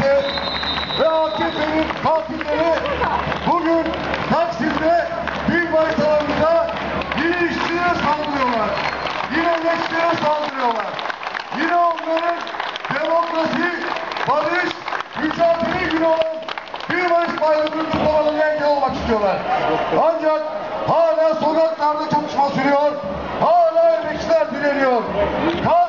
teşkilatı ve AKP'nin katilleri bugün Taksim'de bir bayit alanında yine işçilere saldırıyorlar. Yine gençlere saldırıyorlar. Yine onların demokrasi, barış, mücadele günü olan bir barış bayramını kutlamalarına engel olmak istiyorlar. Ancak hala sokaklarda çatışma sürüyor. Hala emekçiler direniyor. Katil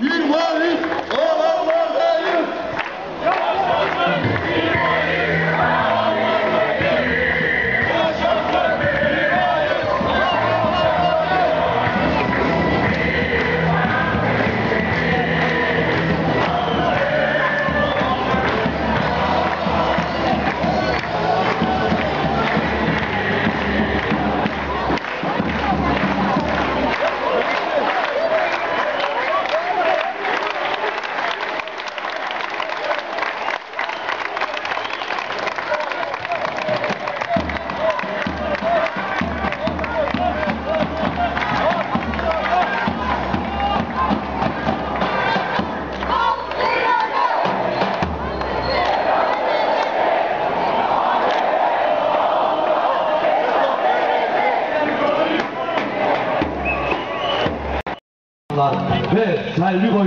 Yidwa!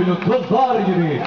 Selvi boylu kızlar gibi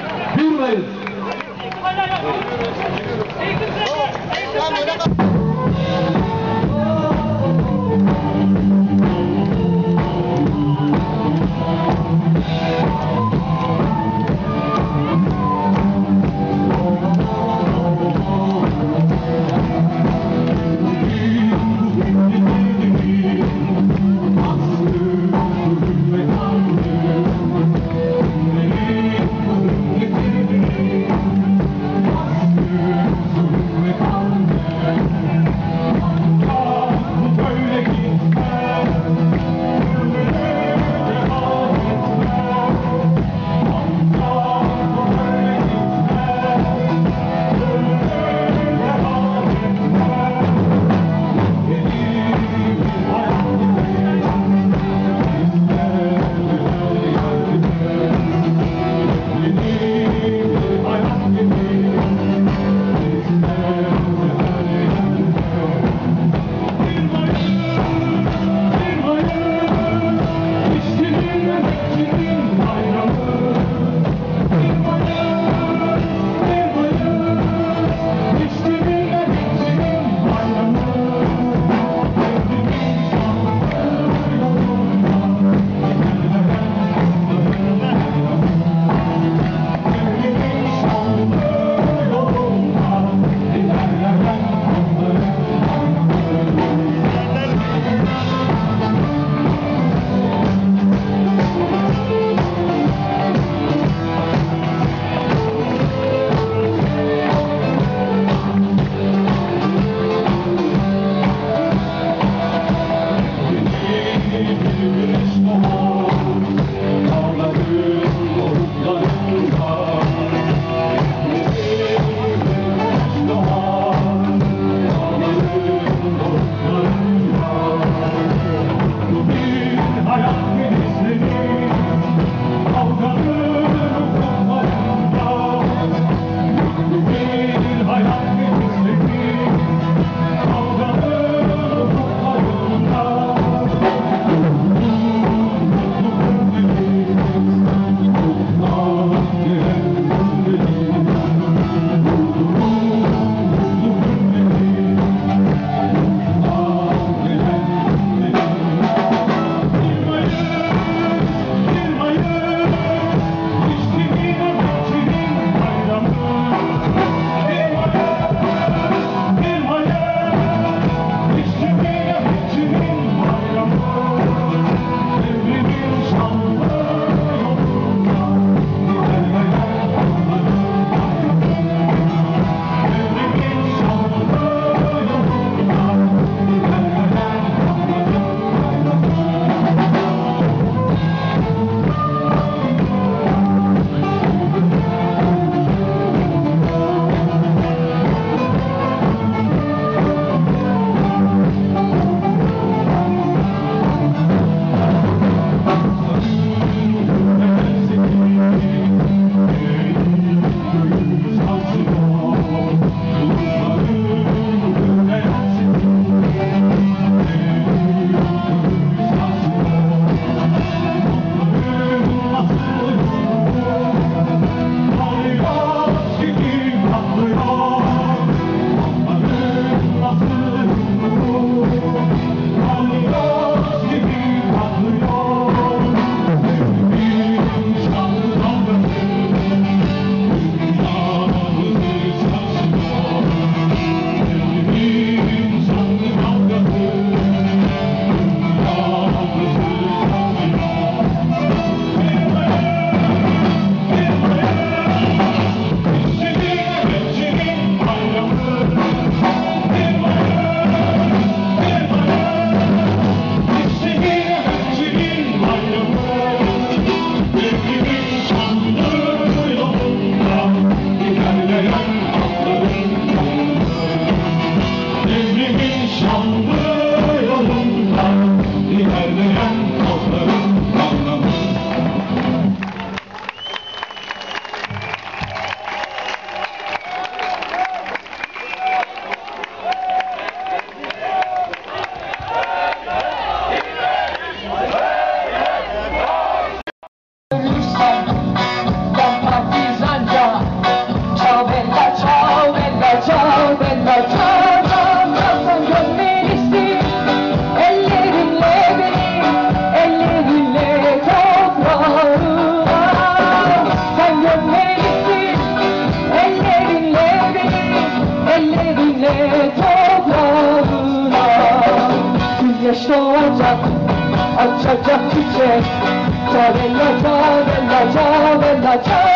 Ciao bella, ciao bella, ciao